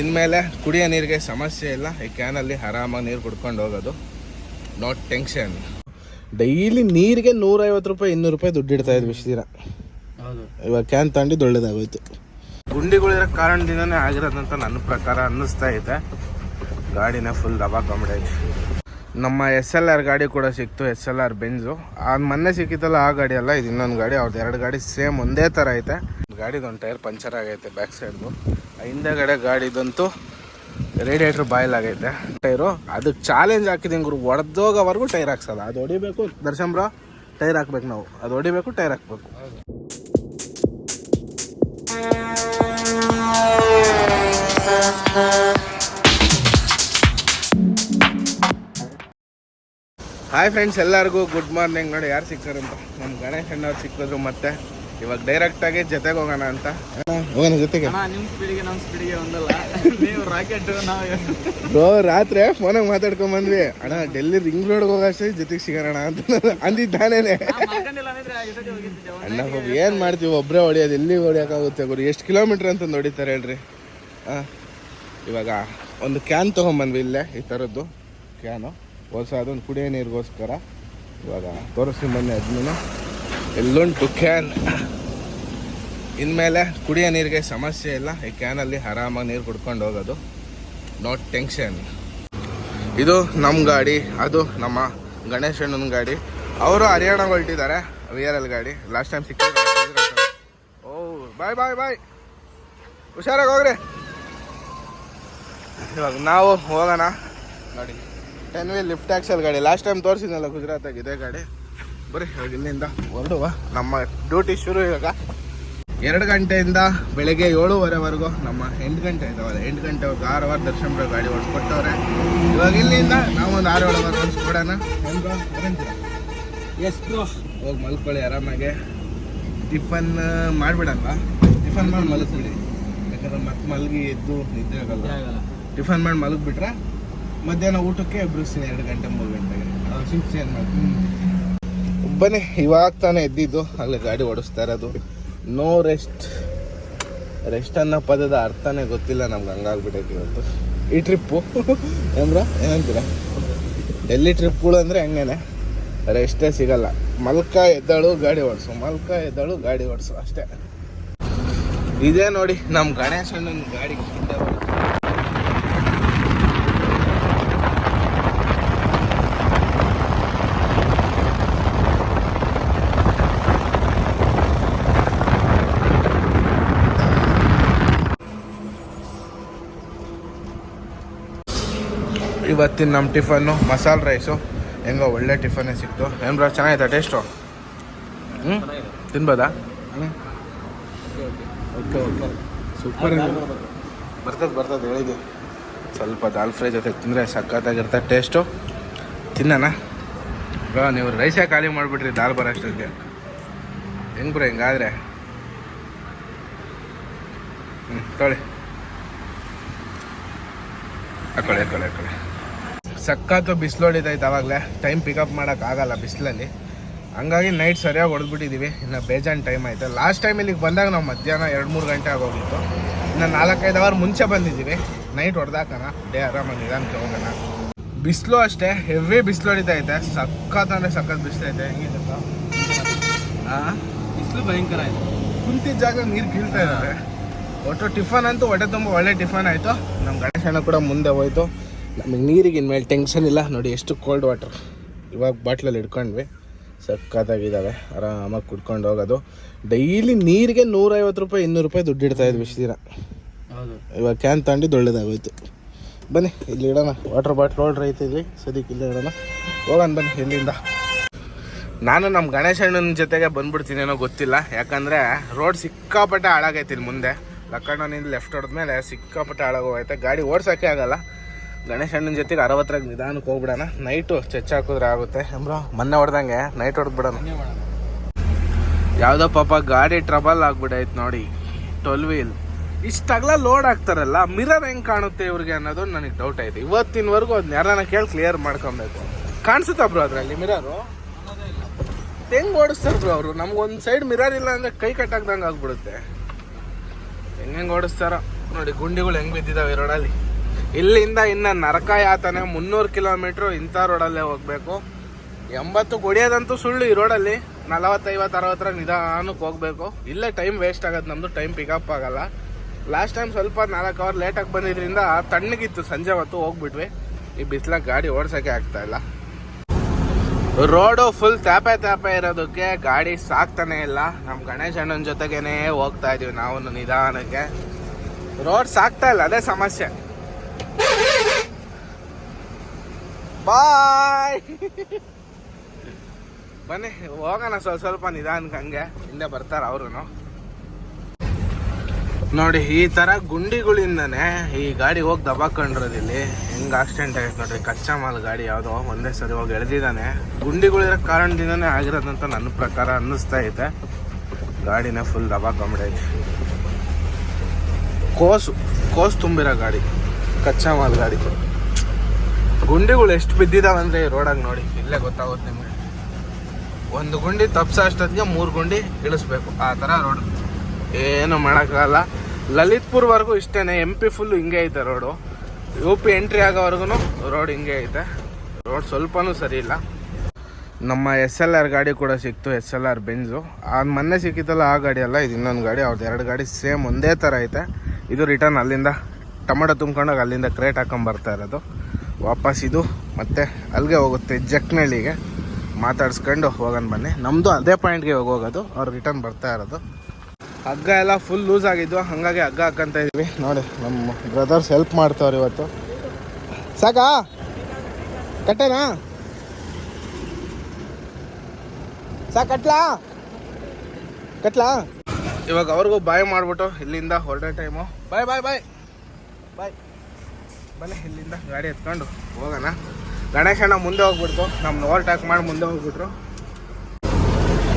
ಇನ್ಮೇಲೆ ಕುಡಿಯೋ ನೀರಿಗೆ ಸಮಸ್ಯೆ ಇಲ್ಲ. ಈ ಕ್ಯಾನಲ್ಲಿ ಆರಾಮಾಗಿ ನೀರು ಕುಡ್ಕೊಂಡು ಹೋಗೋದು. ನಾಟ್ ಟೆನ್ಷನ್ ಡೈಲಿ ನೀರಿಗೆ ನೂರೈವತ್ತು ರೂಪಾಯಿ ಇನ್ನೂರು ರೂಪಾಯಿ ದುಡ್ಡು ಇಡ್ತಾ ಇದ್ವಿ ಇಷ್ಟು ದಿನ. ಹೌದು. ಇವಾಗ ಕ್ಯಾನ್ ತಗೊಂಡಿದ್ದು ಒಳ್ಳೇದಾಗೋಯ್ತು. ಗುಂಡಿಗಳಿರೋ ಕಾರಣದಿಂದನೇ ಆಗಿರೋದಂತ ನನ್ನ ಪ್ರಕಾರ ಅನ್ನಿಸ್ತಾ ಇದೆ. ಗಾಡಿನ ಫುಲ್ ದಬಾ ಕಾಮಿಡೈತೆ ನಮ್ಮ ಎಸ್ ಎಲ್ ಆರ್ ಗಾಡಿ ಕೂಡ ಸಿಕ್ತು ಎಸ್ ಎಲ್ ಆರ್ ಬೆಂಜು ಅದು ಮೊನ್ನೆ ಸಿಕ್ಕಿತ್ತಲ್ಲ ಆ ಗಾಡಿ ಅಲ್ಲ ಇದು ಇನ್ನೊಂದು ಗಾಡಿ. ಅವ್ರದ್ದು ಎರಡು ಗಾಡಿ ಸೇಮ್ ಒಂದೇ ಥರ ಐತೆ. ಗಾಡಿದೊಂದು ಟೈರ್ ಪಂಚರ್ ಆಗೈತೆ ಬ್ಯಾಕ್ ಸೈಡ್ದು ಹಿಂದೆಗಡೆ ಗಾಡಿದಂತೂ ರೇಡಿಯೇಟ್ರ್ ಬಾಯ್ಲ್ ಆಗೈತೆ ಟೈರು ಅದಕ್ಕೆ ಚಾಲೆಂಜ್ ಹಾಕಿದ್ದೀನಿ ಗುರು, ಒಡೆದೋಗೋವರೆಗೂ ಟೈರ್ ಹಾಕ್ಸಲ್ಲ. ಅದು ಹೊಡಿಬೇಕು. ದರ್ಶನ್ ಬ್ರ, ಟೈರ್ ಹಾಕ್ಬೇಕು ನಾವು. ಅದು ಹೊಡಿಬೇಕು, ಟೈರ್ ಹಾಕ್ಬೇಕು. ಹಾಯ್ ಫ್ರೆಂಡ್ಸ್ ಎಲ್ಲರಿಗೂ ಗುಡ್ ಮಾರ್ನಿಂಗ್ ನೋಡಿ ಯಾರು ಸಿಕ್ಕಾರಂತ ನಮ್ಮ ಗಣೇಶ್ ಅಣ್ಣವ್ರು ಸಿಕ್ಕಿದ್ರು ಮತ್ತೆ. ಇವಾಗ ಡೈರೆಕ್ಟಾಗಿ ಜೊತೆಗೆ ಹೋಗೋಣ ಅಂತ. ಹೋಗೋಣ ಜೊತೆಗೆ. ಅಣ್ಣ ನಿಮ್ಮ ಸ್ಪೀಡಿಗೆ ನಮ್ಮ ಸ್ಪೀಡಿಗೆ ಒಂದಲ್ಲ. ನೀವು ರಾಕೆಟ್ ನಾವು ಬ್ರೋ ರಾತ್ರಿ ಫೋನಾಗ ಮಾತಾಡ್ಕೊಂಡ್ ಬಂದ್ವಿ. ಅಣ್ಣ ಡೆಲ್ಲಿ ರಿಂಗ್ ರೋಡ್ಗೆ ಹೋಗೋಷ್ಟೇ ಜೊತೆಗೆ ಸಿಗೋಣ ಅಂತ ಅಂದಿದ್ದಾನೇನೆ. ಹೋಗಿದ್ದೆ ಅಣ್ಣ ಪಾಪ ಏನು ಮಾಡ್ತೀವಿ? ಒಬ್ಬರೇ ಹೊಡಿಯೋದು ಎಲ್ಲಿ ಹೊಡಿಯೋಕ್ಕಾಗುತ್ತೆ ಗುರು? ಎಷ್ಟು ಕಿಲೋಮೀಟ್ರ್ ಅಂತ ಹೊಡಿತಾರೆ ಹೇಳ್ರಿ. ಹಾಂ ಇವಾಗ ಒಂದು ಕ್ಯಾನ್ ತೊಗೊಂಬಂದ್ವಿ ಇಲ್ಲೇ ಈ ಥರದ್ದು ಕ್ಯಾನು ಹೊಸ ಅದೊಂದು ಕುಡಿಯೋ ನೀರಿಗೋಸ್ಕರ. ಇವಾಗ ತೋರಿಸಿ ಬನ್ನಿ ಅದನ್ನು. ಎಲ್ಲುಂಟು ಕ್ಯಾನ್ ಇನ್ಮೇಲೆ ಕುಡಿಯೋ ನೀರಿಗೆ ಸಮಸ್ಯೆ ಇಲ್ಲ. ಈ ಕ್ಯಾನಲ್ಲಿ ಆರಾಮಾಗಿ ನೀರು ಕುಡ್ಕೊಂಡು ಹೋಗೋದು. ನಾಟ್ ಟೆನ್ಷನ್ ಇದು ನಮ್ಮ ಗಾಡಿ. ಅದು ನಮ್ಮ ಗಣೇಶಣ್ಣನ ಗಾಡಿ. ಅವರು ಹರಿಯಾಣ ಹೊರಟಿದ್ದಾರೆ. ವಿ ಆರ್ ಎಲ್ ಗಾಡಿ. ಲಾಸ್ಟ್ ಟೈಮ್ ಸಿಕ್ಕ ಓ ಬಾಯ್ ಬಾಯ್ ಬಾಯ್ ಹುಷಾರಾಗಿ ಹೋಗ್ರಿ. ಇವಾಗ ನಾವು ಹೋಗೋಣ. ನೋಡಿ. ಟೆನ್ ವೀಲ್ ಲಿಫ್ಟ್ ಆಕ್ಸಲ್ ಗಾಡಿ. ಲಾಸ್ಟ್ ಟೈಮ್ ತೋರಿಸಿದ್ನಲ್ಲ ಗುಜರಾತಾಗ ಇದೇ ಗಾಡಿ. ಬರೀ ಇಲ್ಲಿಂದ ಹೊರಡುವ. ನಮ್ಮ ಡ್ಯೂಟಿ ಶುರು ಇವಾಗ. ಎರಡು ಗಂಟೆಯಿಂದ ಬೆಳಗ್ಗೆ ಏಳುವರೆವರೆಗೂ ನಮ್ಮ ಎಂಟು ಗಂಟೆ ಇದಾವಲ್ಲ ಎಂಟು ಗಂಟೆವರೆಗೂ ಆರು ಅವರ್ ದರ್ಶನ ಗಾಡಿ ಓಡಿಸ್ಕೊಟ್ಟವ್ರೆ ಇವಾಗ ಇಲ್ಲಿಂದ ನಾವು ಒಂದು ಆರು ಏಳು ಅವರ್ ಓಡಿಸ್ಕೊಡೋಣ ಎಷ್ಟು ಹೋಗಿ ಮಲ್ಕೊಳ್ಳಿ ಆರಾಮಾಗೆ. ಟಿಫನ್ ಮಾಡಿಬಿಡಲ್ವಾ? ಟಿಫನ್ ಮಾಡಿ ಮಲಗಿಬಿಡಿ ಯಾಕಂದ್ರೆ ಮತ್ತೆ ಮಲಗಿ ಎದ್ದು ನಿದ್ದೆ ಆಗಲ್ಲ. ಟಿಫನ್ ಮಾಡಿ ಮಲಗಿಬಿಟ್ರೆ ಮಧ್ಯಾಹ್ನ ಊಟಕ್ಕೆ ಎಬ್ಬಿಸ್ತೀನಿ ಎರಡು ಗಂಟೆ ಮೂರು ಗಂಟೆಗೆ. ಶಿಫ್ಟ್ ಚೇಂಜ್ ಮಾಡ್ತೀನಿ ಬನ್ನಿ, ಇವಾಗ ತಾನೇ ಎದ್ದಿದ್ದು, ಅಲ್ಲಿ ಗಾಡಿ ಓಡಿಸ್ತಾ ಇರೋದು. ನೋ ರೆಸ್ಟ್ ರೆಸ್ಟ್ ಅನ್ನೋ ಪದದ ಅರ್ಥನೇ ಗೊತ್ತಿಲ್ಲ, ನಮ್ಗೆ ಹಂಗಾಗ್ಬಿಟ್ಟೈತಿ ಇವತ್ತು. ಈ ಟ್ರಿಪ್ಪು ಏನ್ರ ಏನಂತೀರ? ಡೆಲ್ಲಿ ಟ್ರಿಪ್ಗಳು ಅಂದರೆ ಹಂಗೇನೆ? ರೆಸ್ಟೇ ಸಿಗಲ್ಲ. ಮಲ್ಕ ಎದ್ದಾಳು, ಗಾಡಿ ಓಡಿಸು. ಮಲ್ಕ ಎದ್ದಾಳು, ಗಾಡಿ ಓಡಿಸು, ಅಷ್ಟೇ. ಇದೇ ನೋಡಿ ನಮ್ಮ ಗಣೇಶಣ್ಣನ ಗಾಡಿ ಹಿಂದೆ ಬರುತ್ತೆ ಇವತ್ತಿನ ನಮ್ಮ ಟಿಫನ್ನು ಮಸಾಲೆ ರೈಸು. ಹೆಂಗೋ ಒಳ್ಳೆ ಟಿಫನ್ನೇ ಸಿಕ್ತು. ಏನು ಬ್ರೋ ಚೆನ್ನಾಗಿತ್ತಾ ಟೇಸ್ಟು? ಹ್ಞೂ ತಿನ್ಬೋದಾ? ಓಕೆ ಓಕೆ ಸೂಪರ್ ಬರ್ತದೆ ಬರ್ತದೆ ಹೇಳಿದ್ದೆ ಸ್ವಲ್ಪ ದಾಲ್ ಫ್ರೈ ಜೊತೆ ತಿಂದರೆ ಸಖತ್ತಾಗಿರ್ತದೆ ಟೇಸ್ಟು. ತಿನ್ನೋಣ ಬ್ರೋ ನೀವು ರೈಸೇ ಖಾಲಿ ಮಾಡಿಬಿಟ್ರಿ ದಾಲ್ ಬರೋಷ್ಟಕ್ಕೆ ಹೆಂಗೆ ಬ್ರೋ, ಹಿಂಗಾದ್ರೆ? ಹ್ಞೂ ತೊಳಿ. ಹಾಕೊಳ್ಳಿ ಹಾಕೊಳ್ಳಿ ಹಾಕೊಳ್ಳಿ. ಸಖತ್ತು ಬಿಸಿಲು ಹೊಡಿತೈತೆ ಆವಾಗಲೇ ಟೈಮ್ ಪಿಕಪ್ ಮಾಡೋಕ್ಕಾಗಲ್ಲ ಬಿಸಿಲಲ್ಲಿ. ಹಂಗಾಗಿ ನೈಟ್ ಸರಿಯಾಗಿ ಹೊಡೆದ್ಬಿಟ್ಟಿದ್ದೀವಿ ಇನ್ನು ಬೇಜಾನ್ ಟೈಮ್ ಆಯಿತು. ಲಾಸ್ಟ್ ಟೈಮ್ ಇಲ್ಲಿಗೆ ಬಂದಾಗ ನಾವು ಮಧ್ಯಾಹ್ನ ಎರಡು ಮೂರು ಗಂಟೆ ಆಗೋಗಿತ್ತು. ಇನ್ನು ನಾಲ್ಕೈದು ಅವರ್ ಮುಂಚೆ ಬಂದಿದ್ದೀವಿ ನೈಟ್ ಹೊಡೆದಾಕಣ ಡೇ ಆರಾಮಾಗಿ ನಿಧಾನಕ್ಕೆ ಹೋಗೋಣ. ಬಿಸಿಲು ಅಷ್ಟೇ. ಹೆವಿ ಬಿಸಿಲು ಹೊಡಿತೈತೆ. ಸಖತ್ ಅಂದರೆ ಸಖತ್ ಬಿಸಿಲೈತೆ ಹೆಂಗಿದೆ ಹಾಂ ಬಿಸಿಲು ಭಯಂಕರ ಆಯಿತು ಕುಂತಿದ್ದ ಜಾಗ ನೀರು ಕೀಳ್ತಾ ಇದ್ದಾರೆ ಒಟ್ಟು ಟಿಫನ್ ಅಂತೂ ಹೊಟ್ಟೆ ತುಂಬ ಒಳ್ಳೆ ಟಿಫನ್ ಆಯಿತು. ನಮ್ಮ ಗಣೇಶನ ಕೂಡ ಮುಂದೆ ಹೋಯ್ತು. ನಮಗೆ ನೀರಿಗೆ ಇನ್ಮೇಲೆ ಟೆನ್ಷನ್ ಇಲ್ಲ. ನೋಡಿ ಎಷ್ಟು ಕೋಲ್ಡ್ ವಾಟರ್ ಇವಾಗ ಬಾಟ್ಲಲ್ಲಿ ಇಟ್ಕೊಂಡ್ವಿ. ಸಕ್ಕತ್ತಾಗಿದ್ದಾವೆ. ಆರಾಮಾಗಿ ಕುಡ್ಕೊಂಡು ಹೋಗೋದು. ಡೈಲಿ ನೀರಿಗೆ ನೂರೈವತ್ತು ರೂಪಾಯಿ ಇನ್ನೂರು ರೂಪಾಯಿ ದುಡ್ಡು ಇಡ್ತಾ ಇದ್ವಿ ಇಷ್ಟು ದಿನ. ಹೌದು. ಇವಾಗ ಕ್ಯಾನ್ ತಗೊಂಡಿದ್ದು ಒಳ್ಳೇದಾಗೋಯ್ತು ಬನ್ನಿ ಇಲ್ಲಿ ಇಡೋಣ. ವಾಟರ್ ಬಾಟ್ಲ್ ಓಲ್ಡ್ರ್ ಐತಿದ್ವಿ ಸದ್ಯಕ್ಕೆ ಇಲ್ಲೇ ಇಡೋಣ. ಹೋಗೋಣ ಬನ್ನಿ ಇಲ್ಲಿಂದ. ನಾನು ನಮ್ಮ ಗಣೇಶ ಅಣ್ಣನ ಜೊತೆಗೆ ಬಂದ್ಬಿಡ್ತೀನಿ ಏನೋ ಗೊತ್ತಿಲ್ಲ. ಯಾಕಂದರೆ ರೋಡ್ ಸಿಕ್ಕಾಪಟ್ಟೆ ಹಾಳಾಗೈತಿ ಇಲ್ಲಿ ಮುಂದೆ. ಲಕ್ಕಣ್ಣನಿಂದ ಲೆಫ್ಟ್ ಹೊಡೆದ್ಮೇಲೆ ಸಿಕ್ಕಾಪಟ್ಟೆ ಹಾಳಾಗೋಗೈತೆ. ಗಾಡಿ ಓಡ್ಸೋಕ್ಕೆ ಆಗಲ್ಲ. ಗಣೇಶ ಹಣ್ಣಿನ ಜೊತೆಗೆ ಅರವತ್ತರಾಗ ನಿಧಾನಕ್ಕೆ ಹೋಗ್ಬಿಡೋಣ. ನೈಟು ಚಚ್ಚ ಹಾಕಿದ್ರೆ ಆಗುತ್ತೆ. ಬ್ರೋ ಮೊನ್ನೆ ಹೊಡೆದಂಗೆ ನೈಟ್ ಹೊಡೆದ್ಬಿಡೋಣ. ಯಾವುದೋ ಪಾಪ ಗಾಡಿ ಟ್ರಬಲ್ ಆಗ್ಬಿಡೈತೆ ನೋಡಿ. ಟ್ವೆಲ್ ವೀಲ್ ಇಷ್ಟಾಗಲ ಲೋಡ್ ಆಗ್ತಾರಲ್ಲ ಮಿರರ್ ಹೆಂಗೆ ಕಾಣುತ್ತೆ ಇವ್ರಿಗೆ ಅನ್ನೋದು ನನಗೆ ಡೌಟ್ ಆಯ್ತು. ಇವತ್ತಿನವರೆಗೂ ಅದನ್ನ ಯಾರನ್ನ ಕೇಳಿ ಕ್ಲಿಯರ್ ಮಾಡ್ಕೊಬೇಕು. ಕಾಣಿಸುತ್ತಾ ಬ್ರೋ ಅದರಲ್ಲಿ ಮಿರರು ಹೆಂಗ್ ಓಡಿಸ್ತಾರೆ ಬ್ರೋ ಅವರು? ನಮ್ಗೊಂದು ಸೈಡ್ ಮಿರರ್ ಇಲ್ಲ ಅಂದ್ರೆ ಕೈ ಕಟ್ಟಾಕ್ದಂಗೆ ಆಗ್ಬಿಡುತ್ತೆ. ಹೆಂಗೆ ಓಡಿಸ್ತಾರೋ? ನೋಡಿ, ಗುಂಡಿಗಳು ಹೆಂಗೆ ಬಿದ್ದಿದಾವೆ ರೋಡಲ್ಲಿ ಇಲ್ಲಿಂದ ಇನ್ನ ನರಕ ಯಾತನೆ ಮುನ್ನೂರು ಕಿಲೋಮೀಟ್ರು ಇಂಥ ರೋಡಲ್ಲೇ ಹೋಗ್ಬೇಕು. ಎಂಬತ್ತು ಕುಡಿಯೋದಂತೂ ಸುಳ್ಳು ಈ ರೋಡಲ್ಲಿ ನಲವತ್ತೈವತ್ತು, ಅರವತ್ತರ ನಿಧಾನಕ್ಕೆ ಹೋಗ್ಬೇಕು. ಇಲ್ಲೇ ಟೈಮ್ ವೇಸ್ಟ್ ಆಗೋದು ನಮ್ಮದು ಟೈಮ್ ಪಿಕಪ್ ಆಗಲ್ಲ. ಲಾಸ್ಟ್ ಟೈಮ್ ಸ್ವಲ್ಪ ನಾಲ್ಕು ಅವರ್ ಲೇಟಾಗಿ ಬಂದಿದ್ರಿಂದ ತಣ್ಣಗಿತ್ತು, ಸಂಜೆ ಹೊತ್ತು ಹೋಗ್ಬಿಟ್ವಿ. ಈ ಬಿಸಿಲಾಗ ಗಾಡಿ ಓಡ್ಸೋಕ್ಕೆ ಆಗ್ತಾ ಇಲ್ಲ. ರೋಡು ಫುಲ್ ತ್ಯಾಪೆ ತ್ಯಾಪೆ ಇರೋದಕ್ಕೆ ಗಾಡಿ ಸಾಕ್ತಾನೆ ಇಲ್ಲ. ನಮ್ಮ ಗಣೇಶ್ ಅಣ್ಣನ ಜೊತೆಗೇನೆ ಹೋಗ್ತಾ ಇದೀವಿ ನಾವು ನಿಧಾನಕ್ಕೆ. ರೋಡ್ ಸಾಕ್ತಾ ಇಲ್ಲ, ಅದೇ ಸಮಸ್ಯೆ. ಬಾಯ್. ಬನ್ನಿ, ಹೋಗೋಣ ಸ್ವಲ್ಪ ಸ್ವಲ್ಪ ನಿಧಾನಕ್ಕೆ ಹಂಗೆ. ಹಿಂದೆ ಬರ್ತಾರ ಅವರು ನೋಡಿ, ಈ ತರ ಗುಂಡಿಗಳಿಂದನೇ ಈ ಗಾಡಿ ಹೋಗಿ ದಬಾಕೊಂಡಿರೋದು ಇಲ್ಲಿ ಹೆಂಗೆ ಆಕ್ಸಿಡೆಂಟ್ ಆಗೈತೆ ನೋಡ್ರಿ, ಕಚ್ಚಾ ಮಾಲ್ ಗಾಡಿ ಯಾವುದೋ ಒಂದೇ ಸರಿ ಹೋಗಿ ಎಳೆದಿದ್ದಾನೆ ಗುಂಡಿಗಳಿರೋ ಕಾರಣದಿಂದನೇ ಆಗಿರೋದಂತ ನನ್ನ ಪ್ರಕಾರ ಅನ್ನಿಸ್ತಾ ಐತೆ ಗಾಡಿನ ಫುಲ್ ದಬಾಕೊಂಬಿಡೈತೆ ಕೋಸು ಕೋಸು ತುಂಬಿರೋ ಗಾಡಿ, ಕಚ್ಚಾ ಮಾಲ್ ಗಾಡಿ. ಗುಂಡಿಗಳು ಎಷ್ಟು ಬಿದ್ದಿದಾವೆ ಅಂದ್ರೆ ಈ ರೋಡಾಗ ನೋಡಿ. ಇಲ್ಲೇ ಗೊತ್ತಾಗುತ್ತೆ ನಿಮಗೆ. ಒಂದು ಗುಂಡಿ ತಪ್ಸ ಅಷ್ಟೊತ್ತಿಗೆ ಮೂರು ಗುಂಡಿ ಇಳಿಸ್ಬೇಕು. ಆ ಥರ ರೋಡ್ ಏನು ಮಾಡೋಕ್ಕಾಗಲ್ಲ. ಲಲಿತ್ಪುರ್ವರೆಗೂ ಇಷ್ಟೇನೆ ಎಂ ಪಿ ಫುಲ್ ಹಿಂಗೆ ಐತೆ ರೋಡು ಯು ಪಿ ಎಂಟ್ರಿ ಆಗೋವರೆಗೂ ರೋಡ್ ಹಿಂಗೆ ಐತೆ. ರೋಡ್ ಸ್ವಲ್ಪನೂ ಸರಿ ಇಲ್ಲ. ನಮ್ಮ ಎಸ್ ಎಲ್ ಆರ್ ಗಾಡಿ ಕೂಡ ಸಿಕ್ತು ಎಸ್ ಎಲ್ ಆರ್ ಬೆಂಜು ಅದು ಮೊನ್ನೆ ಸಿಕ್ಕಿತ್ತಲ್ಲ ಆ ಗಾಡಿ ಅಲ್ಲ, ಇದು ಇನ್ನೊಂದು ಗಾಡಿ. ಅವ್ರದ್ದು ಎರಡು ಗಾಡಿ ಸೇಮ್ ಒಂದೇ ಥರ ಐತೆ. ಇದು ರಿಟರ್ನ್ ಅಲ್ಲಿಂದ ಟೊಮೆಟೊ ತುಂಬ್ಕೊಂಡಾಗ ಅಲ್ಲಿಂದ ಕ್ರೇಟ್ ಹಾಕೊಂಡ್ ಬರ್ತಾ ಇರೋದು. ವಾಪಸ್ ಇದು, ಮತ್ತೆ ಅಲ್ಲಿಗೆ ಹೋಗುತ್ತೆ ಜಕ್ನಳ್ಳಿಗೆ. ಮಾತಾಡ್ಸ್ಕೊಂಡು ಹೋಗೋಣ ಬನ್ನಿ. ನಮ್ಮದು ಅದೇ ಪಾಯಿಂಟ್ಗೆ ಹೋಗೋದು. ಅವ್ರು ರಿಟರ್ನ್ ಬರ್ತಾ ಇರೋದು. ಹಗ್ಗ ಎಲ್ಲ ಫುಲ್ ಲೂಸ್ ಆಗಿದ್ವು. ಹಾಗಾಗಿ ಹಗ್ಗ ಹಾಕಂತ ಇದೀವಿ. ನೋಡಿ, ನಮ್ಮ ಬ್ರದರ್ಸ್ ಹೆಲ್ಪ್ ಮಾಡ್ತಾವ್ರೆ ಇವತ್ತು. ಸಾಕಾ? ಕಟ್ಟೇನಾ? ಸಾಕ ಕಟ್ಲಾ? ಕಟ್ಲಾ? ಇವಾಗ ಅವ್ರಿಗೂ ಬಾಯ್ ಮಾಡ್ಬಿಟ್ಟು ಇಲ್ಲಿಂದ ಹೊರಡೋ ಟೈಮು ಬಾಯ್ ಬಾಯ್ ಬಾಯ್ ಬಾಯ್ ಬನ್ನಿ, ಇಲ್ಲಿಂದ ಗಾಡಿ ಎತ್ಕೊಂಡು ಹೋಗೋಣ. ಗಣೇಶಣ್ಣ ಮುಂದೆ ಹೋಗ್ಬಿಡ್ತು. ನಮ್ನ ಟ್ಯಾಕ್ ಮಾಡಿ ಮುಂದೆ ಹೋಗ್ಬಿಟ್ರು.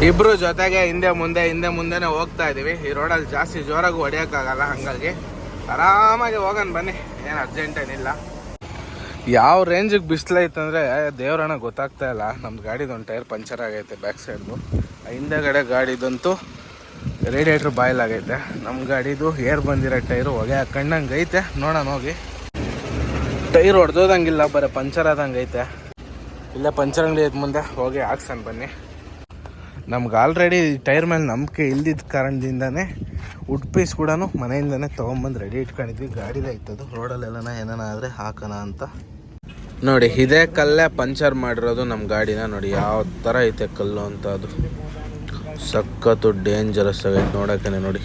ಇಬ್ರು ಜೊತೆಗೆ ಹಿಂದೆ ಮುಂದೆ, ಹಿಂದೆ ಮುಂದೆನೆ ಹೋಗ್ತಾ ಇದೀವಿ. ಈ ರೋಡಲ್ಲಿ ಜಾಸ್ತಿ ಜೋರಾಗಿ ಹೊಡೆಯೋಕ್ಕಾಗಲ್ಲ ಹಂಗಾಗಿ. ಆರಾಮಾಗಿ ಹೋಗೋಣ ಬನ್ನಿ. ಏನು ಅರ್ಜೆಂಟ್ ಏನಿಲ್ಲ. ಯಾವ ರೇಂಜಿಗೆ ಬಿಸಿಲೈತಂದ್ರೆ ದೇವ್ರಣ್ಣ ಗೊತ್ತಾಗ್ತಾ ಇಲ್ಲ. ನಮ್ದು ಗಾಡಿದು ಒಂದು ಟೈರ್ ಪಂಚರ್ ಆಗೈತೆ ಬ್ಯಾಕ್ ಸೈಡ್ದು ಹಿಂದೆಗಡೆ ಗಾಡಿದಂತೂ ರೇಡಿಯೇಟ್ರ್ ಬಾಯ್ಲ್ ಆಗೈತೆ. ನಮ್ಮ ಗಾಡಿದು ಏರ್ ಬಂದಿರೋ ಟೈರು ಹೊಗೆ ಹಾಕೊಂಡಂಗೆ ಐತೆ. ನೋಡೋಣ ಹೋಗಿ. ಟೈರ್ ಹೊಡೆದೋದಂಗಿಲ್ಲ, ಬರೀ ಪಂಚರ್ ಆದಂಗೈತೆ. ಐತೆ ಇಲ್ಲೇ ಪಂಚರ್ ಅಂಗಡಿ ಐತೆ ಮುಂದೆ ಹೋಗಿ ಹಾಕ್ಸನ್ ಬನ್ನಿ. ನಮ್ಗೆ ಆಲ್ರೆಡಿ ಟೈರ್ ಮೇಲೆ ನಂಬಿಕೆ ಇಲ್ದಿದ್ದ ಕಾರಣದಿಂದನೇ ವುಡ್ ಪೀಸ್ ಕೂಡ ಮನೆಯಿಂದನೇ ತೊಗೊಂಬಂದು ರೆಡಿ ಇಟ್ಕೊಂಡಿದ್ವಿ. ಗಾಡಿಲೇ ಇತ್ತದು. ರೋಡಲ್ಲೆಲ್ಲನ ಏನಾನ ಆದರೆ ಹಾಕೋಣ ಅಂತ. ನೋಡಿ, ಇದೇ ಕಲ್ಲೇ ಪಂಚರ್ ಮಾಡಿರೋದು ನಮ್ಮ ಗಾಡಿನ. ನೋಡಿ, ಯಾವ ಥರ ಐತೆ ಕಲ್ಲು ಅಂತ ಅದು. ಸಖತ್ತು ಡೇಂಜರಸ್ ಆಗೈತೆ ನೋಡೋಕೆ ನೋಡಿ.